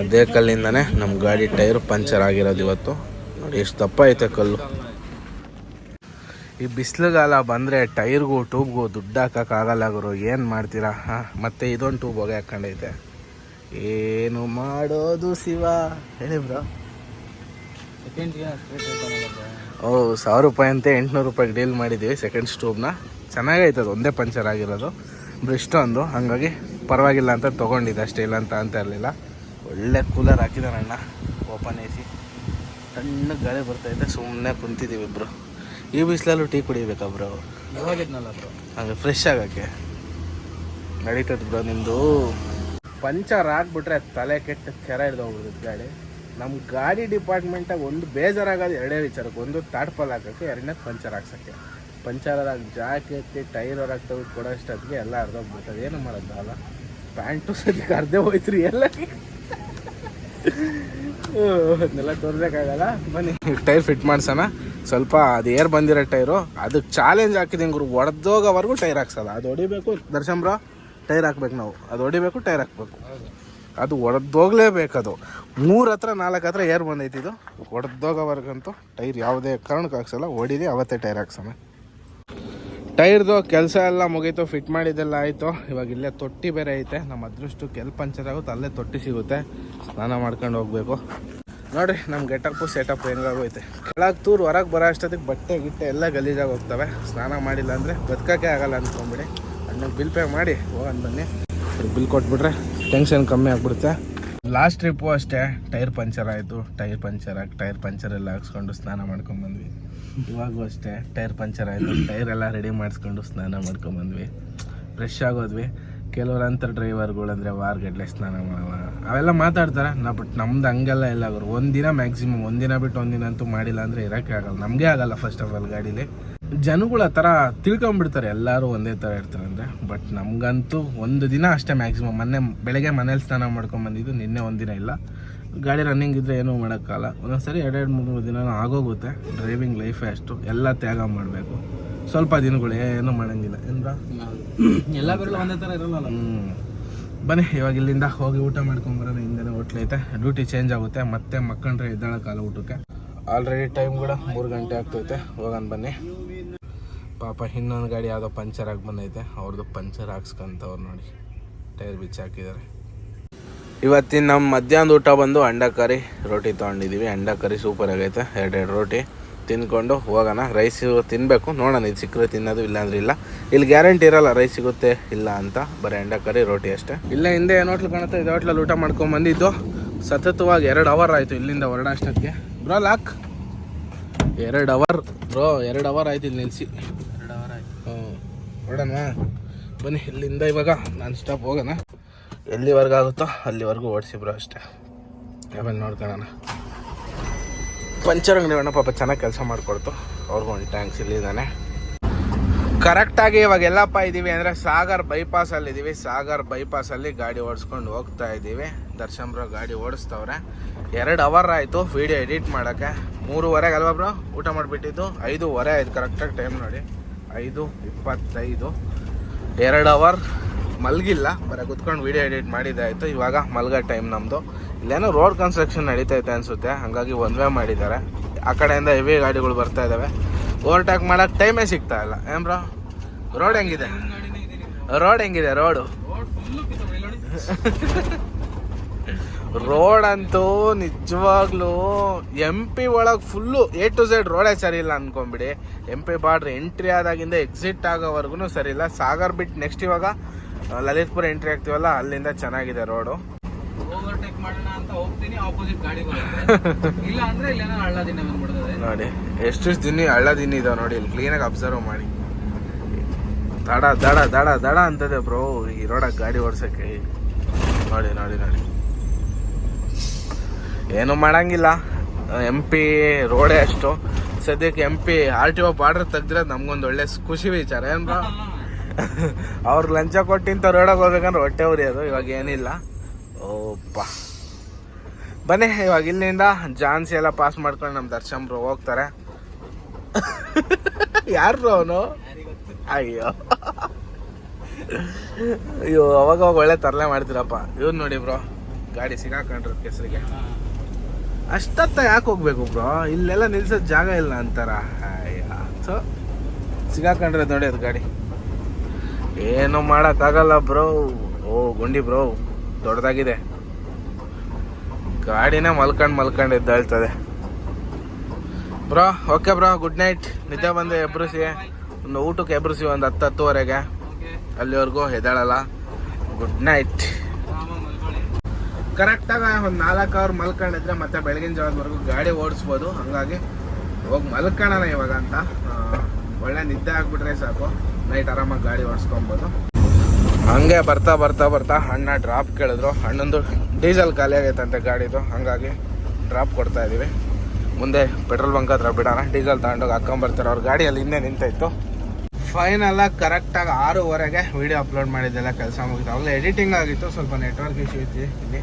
ಅದೇ ಕಲ್ಲಿಂದನೇ ನಮ್ಮ ಗಾಡಿ ಟೈರ್ ಪಂಚರ್ ಆಗಿರೋದು ಇವತ್ತು. ನೋಡಿ. ಎಷ್ಟು ದಪ್ಪ ಐತೆ ಕಲ್ಲು. ಈ ಬಿಸಿಲುಗಾಲ ಬಂದರೆ ಟೈರ್ಗೂ ಟ್ಯೂಬ್ಗೂ ದುಡ್ಡು ಹಾಕೋಕ್ಕಾಗಲ್ಲ ಗುರು. ಏನು ಮಾಡ್ತೀರಾ? ಹಾಂ, ಮತ್ತೆ ಇದೊಂದು ಟ್ಯೂಬ್ ಹೋಗಿ ಹಾಕೊಂಡೈತೆ ಏನು ಮಾಡೋದು ಶಿವ? ಹೇಳಿ ಬ್ರೋ. ಓ, ಸಾವಿರ ರೂಪಾಯಿ ಅಂತ ಎಂಟುನೂರು ರೂಪಾಯಿಗೆ ಡೀಲ್ ಮಾಡಿದ್ದೀವಿ ಸೆಕೆಂಡ್ ಸ್ಟೂಬ್ನ ಚೆನ್ನಾಗೈತೆ ಅದು, ಒಂದೇ ಪಂಚರ್ ಆಗಿರೋದು. ಬ್ರಿಸ್ಟ್ ಒಂದು. ಹಾಗಾಗಿ ಪರವಾಗಿಲ್ಲ ಅಂತ ತೊಗೊಂಡಿದ್ದೆ ಅಷ್ಟೇ, ಇಲ್ಲ ಅಂತ ಅಂತ ಇರಲಿಲ್ಲ. ಒಳ್ಳೆ ಕೂಲರ್ ಹಾಕಿದ್ದಾರೆ ಅಣ್ಣ ಓಪನ್ ಎ ಸಿ. ಸಣ್ಣ ಗಾಳಿ ಇದೆ ಸುಮ್ಮನೆ ಕುಂತಿದ್ದೀವಿ ಇಬ್ರು. ಈ ಬಿಸಿಲಲ್ಲೂ ಟೀ ಕುಡಿಬೇಕಾ ಬ್ರೋ ಇವಾಗಿದ್ನಲ್ಲ ಬ್ರೋ ಹಂಗೆ ಫ್ರೆಶ್ ಆಗಕ್ಕೆ. ನಡೀತದೆ ಬ್ರೋ ನಿಮ್ಮದು ಪಂಚರ್ ಹಾಕ್ಬಿಟ್ರೆ ತಲೆ ಕೆಟ್ಟ ಕೆರ ಹಿಡ್ದು ಹೋಗ್ಬಿಡುತ್ತೆ ಗಾಡಿ. ನಮ್ಮ ಗಾಡಿ ಡಿಪಾರ್ಟ್ಮೆಂಟಾಗ ಒಂದು ಬೇಜಾರಾಗೋದು ಎರಡೇ ವಿಚಾರಕ್ಕೆ ಒಂದು ತಾಟ್ಪಲ್ ಹಾಕೋಕ್ಕೆ ಎರಡನೇ ಪಂಚರ್ ಹಾಕ್ಸೋಕ್ಕೆ. ಪಂಚರ್ ಅದಾಗ ಜಾಕೆಟ್ ಟೈರ್ ಹೊರಗೆ ತೆಗೆದು ಕೊಡೋ ಅಷ್ಟೊತ್ತಿಗೆ ಎಲ್ಲ ಅರ್ಧೋಗ್ಬಿಡ್ತದೆ ಏನು ಮಾಡೋದಲ್ಲ ಪ್ಯಾಂಟು ಸದ್ಯಕ್ಕೆ ಅರ್ಧೇ ರೀ ಎಲ್ಲ ಅದನ್ನೆಲ್ಲ ತೋರ್ಸೋಕ್ಕಾಗಲ್ಲ. ಬನ್ನಿ. ಟೈರ್ ಫಿಟ್ ಮಾಡ್ಸೋಣ. ಸ್ವಲ್ಪ ಅದು ಏರ್ ಬಂದಿರೋ ಟೈರು ಅದಕ್ಕೆ ಚಾಲೆಂಜ್ ಹಾಕಿದ್ದೀನಿ ಗುರು. ಒಡೆದೋಗೋವರೆಗೂ ಟೈರ್ ಹಾಕ್ಸಲ್ಲ. ಅದು ಹೊಡಿಬೇಕು. ದರ್ಶನ್ ಬ್ರೋ, ಟೈರ್ ಹಾಕ್ಬೇಕು ನಾವು. ಅದು ಹೊಡಿಬೇಕು, ಟೈರ್ ಹಾಕ್ಬೇಕು. ಅದು ಅದು. ಮೂರು ಹತ್ರ, ನಾಲ್ಕು ಹತ್ರ ಏರ್ ಬಂದೈತಿ ಇದು. ಹೊಡೆದೋಗೋವರೆಗಂತೂ ಟೈರ್ ಯಾವುದೇ ಕಾರಣಕ್ಕೆ ಹಾಕ್ಸಲ್ಲ. ಹೊಡಿದೆ, ಅವತ್ತೇ ಟೈರ್ ಹಾಕ್ಸೋಣ. ಟೈರ್ದು ಕೆಲಸ ಎಲ್ಲ ಮುಗೀತು ಫಿಟ್ ಮಾಡಿದ್ದೆಲ್ಲ ಆಯಿತು. ಇವಾಗ ಇಲ್ಲೇ ತೊಟ್ಟಿ ಬೇರೆ ಐತೆ. ನಮ್ಮ ಅದೃಷ್ಟು ಕೆಲ್ ಪಂಚರ್ ಆಗುತ್ತೆ, ಅಲ್ಲೇ ತೊಟ್ಟಿ ಸಿಗುತ್ತೆ. ಸ್ನಾನ ಮಾಡ್ಕೊಂಡು ಹೋಗ್ಬೇಕು. ನೋಡ್ರಿ ನಮ್ಮ ಗೆಟಪ್ಪು ಸೆಟಪ್ ಹೆಂಗಾಗೋಯ್ತೆ ಕೆಳಗೆ ತೂರು ಹೊರಗೆ ಬರೋ ಅಷ್ಟೊತ್ತಿಗೆ ಬಟ್ಟೆ, ಗಿಟ್ಟೆ ಎಲ್ಲ ಗಲೀಜಾಗಿ ಹೋಗ್ತವೆ. ಸ್ನಾನ ಮಾಡಿಲ್ಲ ಅಂದರೆ ಬದುಕೋಕ್ಕೆ ಆಗಲ್ಲ ಅಂದ್ಕೊಂಬಿಡಿ ಅಣ್ಣಗೆ ಬಿಲ್ ಪೇ ಮಾಡಿ ಹೋಗೋಣ ಬನ್ನಿ. ಬಿಲ್ ಕೊಟ್ಬಿಟ್ರೆ ಟೆನ್ಷನ್ ಕಮ್ಮಿ ಆಗ್ಬಿಡುತ್ತೆ. ಲಾಸ್ಟ್ ಟ್ರಿಪ್ಪು ಅಷ್ಟೇ. ಟೈರ್ ಪಂಚರ್ ಆಯಿತು. ಟೈರ್ ಪಂಚರ್ ಆಗಿ ಟೈರ್ ಪಂಚರ್ ಎಲ್ಲ ಹಾಕ್ಸ್ಕೊಂಡು ಸ್ನಾನ ಮಾಡ್ಕೊಂಬಂದ್ವಿ ಇವಾಗೂ ಅಷ್ಟೇ. ಟೈರ್ ಪಂಚರ್ ಆಯಿತು. ಟೈರ್ ಎಲ್ಲ ರೆಡಿ ಮಾಡಿಸ್ಕೊಂಡು ಸ್ನಾನ ಮಾಡ್ಕೊಂಬಂದ್ವಿ ಫ್ರೆಶ್ ಆಗೋದ್ವಿ ಕೆಲವ್ರು ಅಂತಾರೆ ಡ್ರೈವರ್ಗಳು ಅಂದರೆ ವಾರಗಡ್ಲೆ ಸ್ನಾನ ಮಾಡೋಣ ಅವೆಲ್ಲ ಮಾತಾಡ್ತಾರೆ. ನಾ ಬಟ್ ನಮ್ದು ಹಂಗೆಲ್ಲ ಇಲ್ಲ ಅವರು ಒಂದಿನ ಮ್ಯಾಕ್ಸಿಮಮ್ ಒಂದಿನ ಬಿಟ್ಟು ಒಂದಿನ ಅಂತೂ ಮಾಡಿಲ್ಲ ಅಂದರೆ ಇರೋಕ್ಕೆ ಆಗಲ್ಲ. ನಮಗೆ ಆಗಲ್ಲ ಫಸ್ಟ್ ಆಫ್ ಆಲ್ ಗಾಡೀಲಿ. ಜನಗಳು ಆ ಥರ ತಿಳ್ಕೊಂಬಿಡ್ತಾರೆ ಎಲ್ಲರೂ ಒಂದೇ ಥರ ಇರ್ತಾರೆ ಅಂದರೆ. ಬಟ್ ನಮಗಂತೂ ಒಂದು ದಿನ ಅಷ್ಟೇ ಮ್ಯಾಕ್ಸಿಮಮ್ ಮೊನ್ನೆ ಬೆಳಗ್ಗೆ ಮನೇಲಿ ಸ್ನಾನ ಮಾಡ್ಕೊಂಬಂದಿದ್ದು ನಿನ್ನೆ ಒಂದಿನ ಇಲ್ಲ. ಗಾಡಿ ರನ್ನಿಂಗ್ ಇದ್ದರೆ ಏನೂ ಮಾಡೋಕ್ಕಲ್ಲ ಒಂದೊಂದ್ಸರಿ ಎರಡೆರಡು ಮೂರು ಮೂರು ದಿನ ಆಗೋಗುತ್ತೆ ಡ್ರೈವಿಂಗ್ ಲೈಫೇ ಅಷ್ಟು. ಎಲ್ಲ ತ್ಯಾಗ ಮಾಡಬೇಕು. ಸ್ವಲ್ಪ ದಿನಗಳು ಏನೂ ಮಾಡೋಂಗಿಲ್ಲ. ಏನ್ರಾ? ಎಲ್ಲ ಬರಲ್ಲ ಒಂದೇ ಥರ ಇರಲ್ಲ ಹ್ಮ್. ಬನ್ನಿ ಇವಾಗ ಇಲ್ಲಿಂದ ಹೋಗಿ ಊಟ ಮಾಡ್ಕೊಂಬರೋಣ ಹಿಂದೆ ಹೋಟ್ಲ್ ಐತೆ. ಡ್ಯೂಟಿ ಚೇಂಜ್ ಆಗುತ್ತೆ. ಮತ್ತೆ ಮಕ್ಕಂಡ್ರೆ ಕಾಲ ಊಟಕ್ಕೆ. ಆಲ್ರೆಡಿ ಟೈಮ್ ಕೂಡ ಮೂರು ಗಂಟೆ ಆಗ್ತೈತೆ. ಹೋಗೋಣ ಬನ್ನಿ. ಪಾಪ ಇನ್ನೊಂದು ಗಾಡಿ ಯಾವುದೋ ಪಂಚರ್ ಆಗಿ ಬಂದೈತೆ. ಅವ್ರದ್ದು ಪಂಚರ್ ಹಾಕ್ಸ್ಕೊಂತವ್ರು ನೋಡಿ. ಟೈರ್ ಬಿಚ್ಚಾಕಿದ್ದಾರೆ ಇವತ್ತಿನ ನಮ್ಮ ಮಧ್ಯಾಹ್ನದ ಊಟ ಬಂದು ಅಂಡ ಕರಿ ರೋಟಿ ತೊಗೊಂಡಿದ್ದೀವಿ ಅಂಡ ಕರಿ ಸೂಪರ್ ಆಗೈತೆ. ಎರಡೆರಡು ರೋಟಿ ತಿಂದ್ಕೊಂಡು ಹೋಗೋಣ. ರೈಸ್ ತಿನ್ನಬೇಕು ನೋಡೋಣ, ಇದು ಸಿಕ್ಕರೆ ತಿನ್ನೋದು ಇಲ್ಲಾಂದ್ರೆ ಇಲ್ಲ. ಇಲ್ಲಿ ಗ್ಯಾರಂಟಿ ಇರಲ್ಲ, ರೈಸ್ ಸಿಗುತ್ತೆ ಇಲ್ಲ ಅಂತ. ಬರೀ ಅಂಡ ಕರಿ ರೋಟಿ ಅಷ್ಟೇ. ಇಲ್ಲೇ ಹಿಂದೆ ಏನು ಹೋಟ್ಲು ಕಾಣುತ್ತೆ? ಇದು ಹೋಟ್ಲಲ್ಲಿ ಊಟ ಮಾಡ್ಕೊಂಡು ಬಂದಿದ್ದು. ಸತತವಾಗಿ ಎರಡು ಅವರ್ ಆಯಿತು ಇಲ್ಲಿಂದ ಹೊರಡೋ ಅಷ್ಟೊತ್ತಿಗೆ. ಬ್ರೋ ಎರಡು ಅವರ್ ಬ್ರೋ ಎರಡು ಅವರ್ ಆಯ್ತು ಇಲ್ಲಿ ನಿಲ್ಲಿಸಿ ಎರಡು ಅವರ್ ಆಯ್ತು. ಹ್ಞೂ ಹೊರಡೋಣ. ಬನ್ನಿ ಇಲ್ಲಿಂದ ಇವಾಗ ನಾನು ಸ್ಟಾಪ್ ಹೋಗೋಣ. ಎಲ್ಲಿವರೆಗೂ ಆಗುತ್ತೋ ಅಲ್ಲಿವರೆಗೂ ಓಡಿಸಿ ಬ್ರೋ ಅಷ್ಟೇ. ಆಮೇಲೆ ನೋಡ್ಕೊಳ್ಳೋಣ. ಪಂಚರ್ ಅಂಗಡಿ ಅಣ್ಣ ಪಾಪ ಚೆನ್ನಾಗಿ ಕೆಲಸ ಮಾಡಿಕೊಡ್ತು. ಅವ್ರಿಗೂ ಒಂದು ಟ್ಯಾಂಕ್ಸ್ ಇಲ್ಲಿದ್ದಾನೆ ಕರೆಕ್ಟಾಗಿ ಇವಾಗ ಎಲ್ಲಪ್ಪ ಇದ್ದೀವಿ ಅಂದರೆ ಸಾಗರ್ ಬೈಪಾಸಲ್ಲಿ ಇದ್ದೀವಿ ಸಾಗರ್ ಬೈಪಾಸಲ್ಲಿ ಗಾಡಿ ಓಡಿಸ್ಕೊಂಡು ಹೋಗ್ತಾ ಇದ್ದೀವಿ ದರ್ಶನ್ ಬ್ರೋ ಗಾಡಿ ಓಡಿಸ್ತವ್ರೆ. ಎರಡು ಅವರ್ ಆಯಿತು ವಿಡಿಯೋ ಎಡಿಟ್ ಮಾಡೋಕ್ಕೆ. ಮೂರುವರೆಗೆ ಅಲ್ವಾ ಬ್ರೋ ಊಟ ಮಾಡಿಬಿಟ್ಟಿದ್ದು. ಐದೂವರೆ ಆಯ್ತು ಕರೆಕ್ಟಾಗಿ ಟೈಮ್ ನೋಡಿ. ಐದು ಇಪ್ಪತ್ತೈದು ಎರಡು ಅವರ್ ಮಲಗಿಲ್ಲ ಬರೀ ಕುತ್ಕೊಂಡು ವಿಡಿಯೋ ಎಡಿಟ್ ಮಾಡಿದ್ದಾಯಿತು ಇವಾಗ ಮಲ್ಗೋ ಟೈಮ್ ನಮ್ಮದು ಇಲ್ಲೇನೋ ರೋಡ್ ಕನ್ಸ್ಟ್ರಕ್ಷನ್ ನಡೀತೈತೆ ಅನಿಸುತ್ತೆ. ಹಾಗಾಗಿ ಒನ್ ವೇ ಮಾಡಿದ್ದಾರೆ. ಆ ಕಡೆಯಿಂದ ಹೆವಿ ಗಾಡಿಗಳು ಬರ್ತಾ ಇದ್ದಾವೆ ಓವರ್ಟೇಕ್ ಮಾಡೋಕ್ಕೆ ಟೈಮೇ ಸಿಗ್ತಾ ಇಲ್ಲ. ಏನು ಬ್ರೋ ರೋಡ್ ಹೆಂಗಿದೆ? ರೋಡ್ ಹೆಂಗಿದೆ? ರೋಡು ರೋಡ್ ಅಂತೂ ನಿಜವಾಗ್ಲೂ ಎಂ ಪಿ ಒಳಗೆ ಫುಲ್ಲು ಎ ಟು ಝೆಡ್ ರೋಡೇ ಸರಿ ಇಲ್ಲ ಅನ್ಕೊಂಬಿಡಿ ಎಂ ಪಿ ಬಾರ್ಡ್ರ್ ಎಂಟ್ರಿ ಆದಾಗಿಂದ ಎಕ್ಸಿಟ್ ಆಗೋವರೆಗೂ ಸರಿ ಇಲ್ಲ ಸಾಗರ್ ಬಿಟ್ಟು ನೆಕ್ಸ್ಟ್ ಇವಾಗ ಲಲಿತ್ಪುರ ಎಂಟ್ರಿ ಆಗ್ತೀವಲ್ಲ ಅಲ್ಲಿಂದ ಚೆನ್ನಾಗಿದೆ ರೋಡು. ಓವರ್ಟೇಕ್ ಮಾಡೋಣ ಅಂತ ಹೋಗ್ತೀನಿ ಆಪೋಸಿಟ್ ಗಾಡಿ ಬರುತ್ತೆ ಇಲ್ಲ ಅಂದ್ರೆ ಇಲ್ಲೇನೋ ಹಳ್ಳ ದಿನ ಬಂದ್ಬಿಡ್ತದೆ ನೋಡಿ ಎಷ್ಟು ದಿನ ಹಳ್ಳ ದಿನ ಇದಾವೆ ನೋಡಿ ಇಲ್ಲಿ ಕ್ಲೀನಾಗಿ ಅಬ್ಸರ್ವ್ ಮಾಡಿ. ದಡ ದಡ ದಡ ದಡ ಅಂತದೆ ಬ್ರೋ ಈ ರೋಡಾಗ ಗಾಡಿ ಓಡ್ಸಕ್ಕೆ. ನೋಡಿ ನೋಡಿ ನೋಡಿ. ಏನು ಮಾಡಂಗಿಲ್ಲ. ಎಂ ಪಿ ರೋಡೇ ಅಷ್ಟು. ಸದ್ಯಕ್ಕೆ M P R T O border ತೆಗ್ದಿರೋದು ನಮ್ಗೊಂದು ಒಳ್ಳೆ ಖುಷಿ ವಿಚಾರ. ಏನ್ ಅವ್ರು ಲಂಚ ಕೊಟ್ಟಿಂತ ರೋಡಾಗ ಹೋಗ್ಬೇಕಂದ್ರೆ ಹೊಟ್ಟೆ ಉರಿ ಅದು ಇವಾಗ ಏನಿಲ್ಲ. ಓಪ್ಪ. ಬನ್ನಿ, ಇವಾಗ ಇಲ್ಲಿಂದ ಜಾನ್ಸಿ ಎಲ್ಲ ಪಾಸ್ ಮಾಡ್ಕೊಂಡು ನಮ್ಮ ದರ್ಶನ್ ಬ್ರೋ ಹೋಗ್ತಾರೆ. ಯಾರು ಅವನು? ಅಯ್ಯೋ. ಅಯ್ಯೋ, ಅವಾಗ ಅವಾಗ ಒಳ್ಳೆ ತರಲೆ ಮಾಡ್ತೀರಪ್ಪ. ಇವ್ರು ನೋಡಿ ಬ್ರೋ, ಗಾಡಿ ಸಿಗಾಕೊಂಡ್ರ ಕೆಸರಿಗೆ. ಅಷ್ಟತ್ತ ಯಾಕೆ ಹೋಗ್ಬೇಕು ಬ್ರೋ? ಇಲ್ಲೆಲ್ಲ ನಿಲ್ಸೋದ್ ಜಾಗ ಇಲ್ಲ ಅಂತಾರ. ಸೊ ಸಿಗಾಕೊಂಡ್ರೆ ನೋಡಿ ಅದು ಗಾಡಿ. ಏನು ಮಾಡೋಕ್ಕಾಗಲ್ಲ ಬ್ರೋ. ಓ, ಗುಂಡಿ ಬ್ರೋ. ದೊಡ್ಡದಾಗಿದೆ ಗಾಡಿನೇ ಮಲ್ಕಂಡ್ ಮಲ್ಕಂಡು ಎದ್ದೇಳ್ತದೆ. Bro, okay bro. Good night. ನಿದ್ದೆ ಬಂದು ಎಬ್ರಿಸಿ. ಒಂದು ಊಟಕ್ಕೆ ಎಬ್ರಿಸಿ ಒಂದು ಹತ್ತು ಹತ್ತುವರೆಗೆ. ಅಲ್ಲಿವರೆಗೂ ಎದ್ದಾಳಲ್ಲ. Good night. ಕರೆಕ್ಟಾಗಿ ಒಂದು ನಾಲ್ಕು ಅವರ್ ಮಲ್ಕೊಂಡಿದ್ರೆ ಮತ್ತೆ ಬೆಳಗಿನ ಜಾವದವರೆಗೂ ಗಾಡಿ ಓಡಿಸ್ಬೋದು. ಹಂಗಾಗಿ ಹೋಗಿ ಮಲ್ಕೊಳ್ಳೋಣ ಇವಾಗ ಅಂತ. ಒಳ್ಳೆ ನಿದ್ದೆ ಆಗ್ಬಿಟ್ರೆ ಸಾಕು. ನೈಟ್ ಆರಾಮಾಗಿ ಗಾಡಿ ಓಡಿಸ್ಕೊಬೋದು. ಹಂಗೆ ಬರ್ತಾ ಬರ್ತಾ ಬರ್ತಾ ಅಣ್ಣ ಡ್ರಾಪ್ ಕೇಳಿದ್ರು. ಅಣ್ಣಂದು ಡೀಸೆಲ್ ಖಾಲಿ ಆಗೈತಂತೆ ಗಾಡಿದು. ಹಂಗಾಗಿ ಡ್ರಾಪ್ ಕೊಡ್ತಾ ಇದೀವಿ. ಮುಂದೆ ಪೆಟ್ರೋಲ್ ಬಂಕ್ ಹತ್ರ ಬಿಡೋಣ. ಡೀಸೆಲ್ ತಗೊಂಡೋಗಿ ಹಾಕೊಂಬರ್ತಾರೆ ಅವ್ರ ಗಾಡಿಯಲ್ಲಿ ಹಿಂದೆ ನಿಂತಾಯ್ತು. ಫೈನಲ್ ಕರೆಕ್ಟಾಗಿ ಆರೂವರೆಗೆ ವಿಡಿಯೋ ಅಪ್ಲೋಡ್ ಮಾಡಿದ್ದೆಲ್ಲ ಕೆಲಸ ಮುಗಿತು. ಅವಾಗಲೇ ಎಡಿಟಿಂಗ್ ಆಗಿತ್ತು. ಸ್ವಲ್ಪ ನೆಟ್ವರ್ಕ್ ಇಶ್ಯೂ ಇತ್ತು ಇಲ್ಲಿ.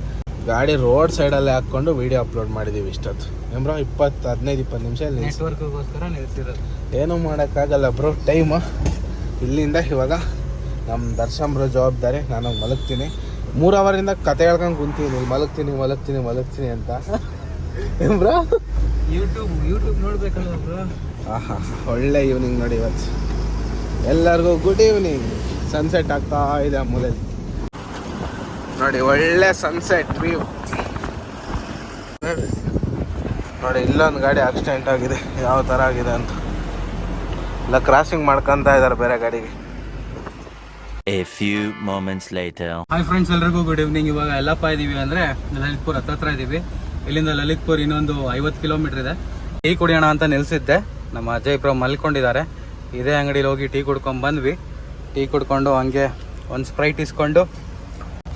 ಗಾಡಿ ರೋಡ್ ಸೈಡಲ್ಲೇ ಹಾಕ್ಕೊಂಡು ವಿಡಿಯೋ ಅಪ್ಲೋಡ್ ಮಾಡಿದ್ದೀವಿ ಇಷ್ಟೊತ್ತು. ಏನ್ಬ್ರೋ ಇಪ್ಪತ್ತು ಹದಿನೈದು ಇಪ್ಪತ್ತು ನಿಮಿಷ ಇಲ್ಲಿ ನೆಟ್ವರ್ಕ್ಗೋಸ್ಕರ ನಿಲ್ಸಿರೋದು. ಏನೂ ಮಾಡೋಕ್ಕಾಗಲ್ಲ ಬ್ರೋ ಟೈಮ್. ಇಲ್ಲಿಂದ ಇವಾಗ ನಮ್ಮ ದರ್ಶನ್ ಬ್ರೋ ಜವಾಬ್ದಾರಿ ನಾನು ಮಲಗ್ತೀನಿ. ಮೂರು ಅವರಿಂದ ಕತೆ ಹೇಳ್ಕೊಂಡು ಕುಂತೀನಿ ಮಲಗ್ತೀನಿ ಮಲಗ್ತೀನಿ ಮಲಗ್ತೀನಿ ಅಂತ. ಏನ್ರೋ ಬ್ರೋ? ಯೂಟ್ಯೂಬ್ ಯೂಟ್ಯೂಬ್ ನೋಡ್ಬೇಕಲ್ಲ ಬ್ರೋ? ಆಹಾ ಒಳ್ಳೆ ಈವ್ನಿಂಗ್ ನೋಡಿ ಇವತ್ತು. ಎಲ್ಲರಿಗೂ ಗುಡ್ ಈವ್ನಿಂಗ್ ಸನ್ಸೆಟ್ ಆಗ್ತಾ ಇದೆ ಮೂಲೆಯಲ್ಲಿ. ನೋಡಿ ಒಳ್ಳೆ ಸನ್ಸೆಟ್ ವ್ಯೂ ನೋಡಿ ಇಲ್ಲೊಂದು ಗಾಡಿ ಆಕ್ಸಿಡೆಂಟ್ ಆಗಿದೆ. ಯಾವ ಥರ ಆಗಿದೆ ಅಂತ. ಇಲ್ಲ ಕ್ರಾಸಿಂಗ್ ಮಾಡ್ಕೊಂತ ಇದ್ದಾರೆ ಬೇರೆ ಗಾಡಿಗೆ. A few moments later. Hi friends ಎಲ್ರಿಗೂ ಗುಡ್ ಈವ್ನಿಂಗ್ ಇವಾಗ ಎಲ್ಲಪ್ಪ ಇದೀವಿ ಅಂದರೆ ಲಲಿತ್ಪುರ್ ಹತ್ತತ್ರ ಇದ್ದೀವಿ ಇಲ್ಲಿಂದ ಲಲಿತ್ಪುರ್ ಇನ್ನೊಂದು ಐವತ್ತು ಕಿಲೋಮೀಟರ್ ಇದೆ. ಟೀ ಕುಡಿಯೋಣ ಅಂತ ನಿಲ್ಸಿದ್ದೆ. ನಮ್ಮ ಅಜಯ್ ಪ್ರೋ ಮಲ್ಕೊಂಡಿದ್ದಾರೆ. ಇದೇ ಅಂಗಡಿಲಿ ಹೋಗಿ ಟೀ ಕುಡ್ಕೊಂಡು ಬಂದ್ವಿ. ಟೀ ಕುಡ್ಕೊಂಡು ಹಂಗೆ ಒಂದು ಸ್ಪ್ರೈಟ್ ಇಸ್ಕೊಂಡು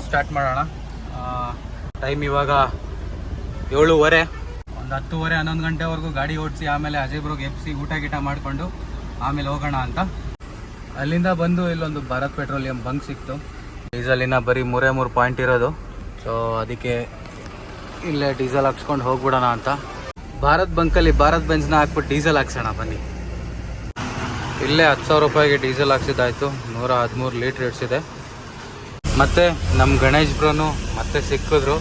ಸ್ಟಾರ್ಟ್ ಮಾಡೋಣ. ಟೈಮ್ ಇವಾಗ ಏಳುವರೆ. ಒಂದು ಹತ್ತುವರೆ ಹನ್ನೊಂದು ಗಂಟೆವರೆಗೂ ಗಾಡಿ ಓಡಿಸಿ ಆಮೇಲೆ ಅಜಯ್ ಎಪ್ಸಿ ಊಟ ಗೀಟ ಮಾಡಿಕೊಂಡು ಆಮೇಲೆ ಹೋಗೋಣ ಅಂತ. ಅಲ್ಲಿಂದ ಬಂದು ಇಲ್ಲೊಂದು ಭಾರತ್ ಪೆಟ್ರೋಲಿಯಂ ಬಂಕ್ ಸಿಕ್ತು. ಡೀಸೆಲಿನ ಬರೀ ಮೂರೇ ಮೂರು ಪಾಯಿಂಟ್ ಇರೋದು. ಸೊ ಅದಕ್ಕೆ ಇಲ್ಲೇ ಡೀಸೆಲ್ ಹಾಕ್ಸ್ಕೊಂಡು ಹೋಗ್ಬಿಡೋಣ ಅಂತ. ಭಾರತ್ ಬಂಕಲ್ಲಿ ಭಾರತ್ ಬೆಂಜ್ನ ಹಾಕ್ಬಿಟ್ಟು ಡೀಸೆಲ್ ಹಾಕ್ಸೋಣ, ಬನ್ನಿ. ಇಲ್ಲೇ ಹತ್ತು ಸಾವಿರ ರೂಪಾಯಿಗೆ ಡೀಸೆಲ್ ಹಾಕ್ಸಿದ್ದಾಯ್ತು. ನೂರ ಹದಿಮೂರು ಲೀಟ್ರ್ ಇಡ್ಸಿದೆ. ಮತ್ತೆ ನಮ್ಮ ಗಣೇಶ್ ಬ್ರೋನು ಮತ್ತೆ ಸಿಕ್ಕಿದ್ರು.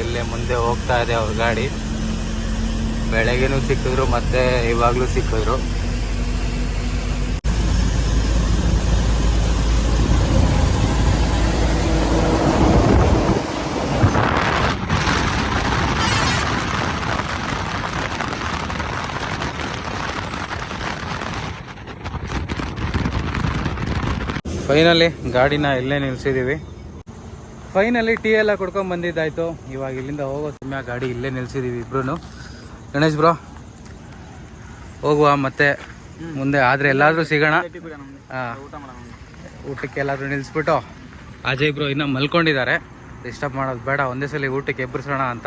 ಇಲ್ಲೇ ಮುಂದೆ ಹೋಗ್ತಾ ಇದೆ ಅವ್ರ ಗಾಡಿ. ಬೆಳಗ್ಗೆನೂ ಸಿಕ್ಕಿದ್ರು, ಮತ್ತೆ ಇವಾಗಲೂ ಸಿಕ್ಕಿದ್ರು. ಫೈನಲಿ ಗಾಡಿನ ಇಲ್ಲೇ ನಿಲ್ಸಿದೀವಿ. ಫೈನಲಿ ಟೀ ಎಲ್ಲ ಕುಡ್ಕೊಂಡ್ ಬಂದಿದ್ದಾಯ್ತು. ಇವಾಗ ಇಲ್ಲಿಂದ ಹೋಗೋ ಸಮಯ, ಗಾಡಿ ಇಲ್ಲೇ ನಿಲ್ಸಿದೀವಿ ಇಬ್ರು ಗಣೇಶ್ ಬ್ರೋ, ಹೋಗುವ ಮತ್ತೆ ಮುಂದೆ ಆದ್ರೆ ಎಲ್ಲಾದ್ರೂ ಸಿಗೋಣ. ಊಟಕ್ಕೆ ಎಲ್ಲಾದ್ರೂ ನಿಲ್ಸ್ಬಿಟ್ಟು. ಅಜಯ್ ಬ್ರೋ ಇನ್ನ ಮಲ್ಕೊಂಡಿದ್ದಾರೆ. ಡಿಸ್ಟರ್ಬ್ ಮಾಡೋದು ಬೇಡ, ಒಂದೇ ಸಲ ಊಟಕ್ಕೆ ಎಬ್ಬರಿಸೋಣ ಅಂತ.